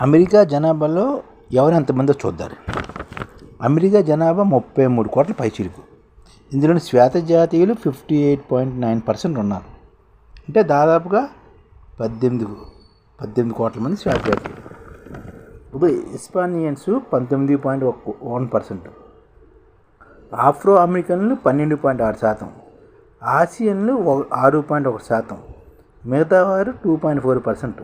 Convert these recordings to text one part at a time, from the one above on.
America జనాభాలో ఎవరు ఎంతమందో చూద్దారు. అమెరికా జనాభా ముప్పై మూడు కోట్ల పైచిరుకు ఇందులో శ్వేత జాతీయులు fifty eight point nine percent ఉన్నారు. అంటే దాదాపుగా పద్దెనిమిది పద్దెనిమిది కోట్ల మంది శ్వేత జాతీయులు ఇప్పుడు హిస్పానియన్స్ పంతొమ్మిది పాయింట్ వన్ పర్సెంట్. ఆఫ్రో అమెరికన్లు పన్నెండు పాయింట్ ఆరు శాతం. ఆసియన్లు ఒక- ఆరు పాయింట్ ఒక శాతం. మిగతా వారు టూ పాయింట్ ఫోర్ పర్సెంట్.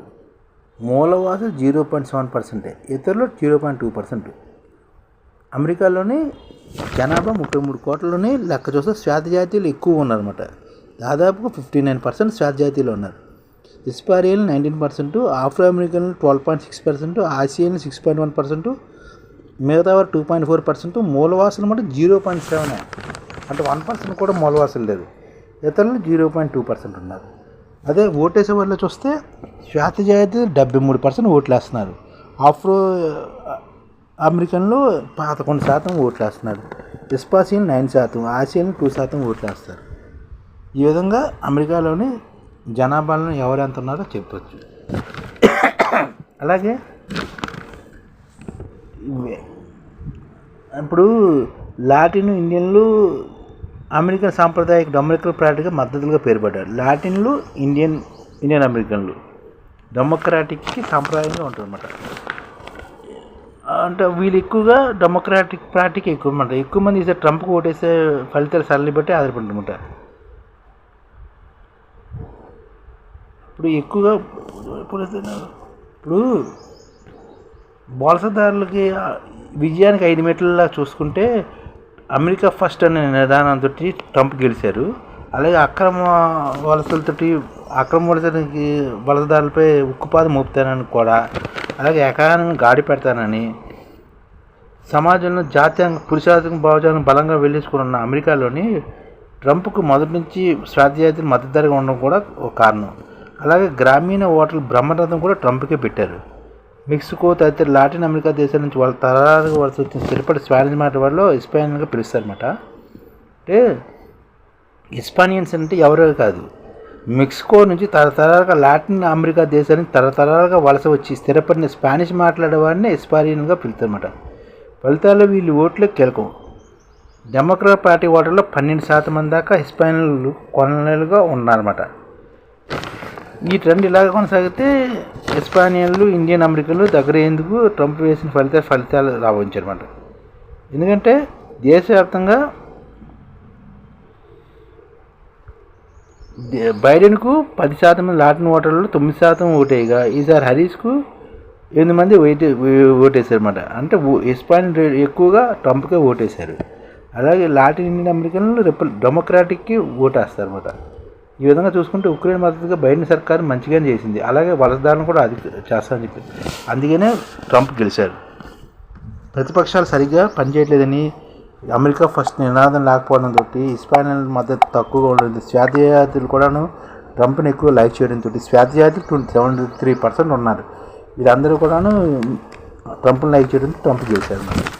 మూలవాసులు జీరో పాయింట్ సెవెన్ పర్సెంటే. ఇతరులు జీరో పాయింట్ టూ పర్సెంట్. అమెరికాలోని జనాభా ముప్పై మూడు కోట్లలోనే లెక్క చూస్తే శ్వేత జాతీయులు ఎక్కువ ఉన్నారన్నమాట. దాదాపుగా ఫిఫ్టీ నైన్ పర్సెంట్ శ్వేత జాతీయులు ఉన్నారు. హిస్పారియన్లు నైన్టీన్ పర్సెంట్ ఆఫ్రో అమెరికన్లు ట్వెల్వ్ పాయింట్ సిక్స్ పర్సెంట్ ఆసియన్లు సిక్స్ పాయింట్ వన్ పర్సెంట్ మిగతా వారు టూ పాయింట్ ఫోర్ పర్సెంట్ మూలవాసులు మటు జీరో పాయింట్ సెవెన్. అంటే వన్ పర్సెంట్ కూడా మూలవాసులు లేదు. ఇతరులు జీరో పాయింట్ టూ పర్సెంట్ ఉన్నారు. అదే ఓటేసే వాళ్ళు చూస్తే శ్వేత అయితే డెబ్బై మూడు పర్సెంట్ ఓట్లు వేస్తున్నారు ఆఫ్రో అమెరికన్లో పదకొండు శాతం ఓట్లు వేస్తున్నారు ఇస్పాసియన్ నైన్ శాతం ఆసియన్ టూ శాతం ఓట్లు వేస్తారు ఈ విధంగా అమెరికాలోని జనాభాలను ఎవరు ఎంత ఉన్నారో చెప్పచ్చు. అలాగే ఇప్పుడు లాటిన్ ఇండియన్లు అమెరికన్ సాంప్రదాయక డెమోక్రటిక్ పార్టీగా మద్దతులుగా పేరుపడ్డారు లాటిన్లు ఇండియన్ ఇండియన్ అమెరికన్లు. డెమోక్రాటిక్కి సాంప్రదాయంగా ఉంటుందన్నమాట. అంటే వీళ్ళు ఎక్కువగా డెమోక్రాటిక్ పార్టీకి ఎక్కువ అనమాట ఎక్కువ మంది ఈసారి ట్రంప్కి ఓటేసే ఫలితాలు సరళి బట్టి ఆధారపడుతుందన్నమాట. ఇప్పుడు ఎక్కువగా ఇప్పుడు ఇప్పుడు వలసదారులకి విజయానికి ఐదు మీటర్లా చూసుకుంటే అమెరికా ఫస్ట్ అనే నిదానంతో ట్రంప్ గెలిచారు. అలాగే అక్రమ వలసలతో అక్రమ వలసలకి వలసదారులపై ఉక్కుపాదం మోపుతానని కూడా అలాగే ఎకానమీ గాడి పెడతానని సమాజంలో జాత్యాంగ పురుషాధిక భావజాలను బలంగా వెళ్ళేసుకుని ఉన్న అమెరికాలోని ట్రంప్కు మొదటి నుంచి స్వాధ్యాయులు మద్దతుదారుగా ఉండడం కూడా ఒక కారణం. అలాగే గ్రామీణ ఓటర్లు బ్రహ్మరథం కూడా ట్రంప్కే పెట్టారు. మెక్సికో తదితర లాటిన్ అమెరికా దేశాల నుంచి వాళ్ళ తరాలుగా వలస వచ్చిన స్థిరపడి స్పానిష్ మాట వాళ్ళు హిస్పానియన్గా పిలుస్తారన్నమాట. అంటే హిస్పానియన్స్ అంటే ఎవరో కాదు. మెక్సికో నుంచి తరతరాలుగా లాటిన్ అమెరికా దేశానికి తరతరాలుగా వలస వచ్చి స్థిరపడిన స్పానిష్ మాట్లాడేవాడిని హిస్పానియన్గా పిలుస్తారన్నమాట. ఫలితాల్లో వీళ్ళు ఓట్లు కీలకం. డెమోక్రాట్ పార్టీ ఓటర్లో పన్నెండు శాతం మంది దాకా హిస్పానియన్లు కొనలుగా ఉన్నారన్నమాట. ఈ ట్రెండ్ ఇలాగ కొనసాగితే ఎస్పానియన్లు ఇండియన్ అమెరికన్లు దగ్గర ఎందుకు ట్రంప్ వేసిన ఫలితాలు ఫలితాలు రావచ్చు ఎందుకంటే దేశవ్యాప్తంగా బైడెన్కు పది శాతం మంది లాటిన్ ఓటర్లు తొమ్మిది శాతం ఓటేయగా ఈసారి హరీష్కు ఎనిమిది మంది ఓటే ఓటేశారు అనమాట అంటే ఇస్పానియన్ హిస్పానిక్ ఎక్కువగా ట్రంప్కే ఓటేశారు. అలాగే లాటిన్ ఇండియన్ అమెరికన్లు రిపల్ డెమోక్రాటిక్కి ఓటేస్తారు అనమాట ఈ విధంగా చూసుకుంటే ఉక్రెయిన్ మద్దతుగా బైడెన్ సర్కారు మంచిగానే చేసింది. అలాగే వలసదారులను కూడా అది చేస్తారని చెప్పి. అందుకనే ట్రంప్ గెలిచారు. ప్రతిపక్షాలు సరిగ్గా పనిచేయట్లేదని అమెరికా ఫస్ట్ నినాదం లేకపోవడంతో హిస్పానియన్ మద్దతు తక్కువగా ఉండేది స్వాధ్యాయులు కూడాను ట్రంప్ని ఎక్కువ లైక్ చేయడంతో స్వాధ్యాయులు ట్వంటీ సెవెంటీ త్రీ పర్సెంట్ ఉన్నారు. వీళ్ళందరూ కూడాను ట్రంప్ని లైక్ చేయడం ట్రంప్ గెలిచారు అన్నమాట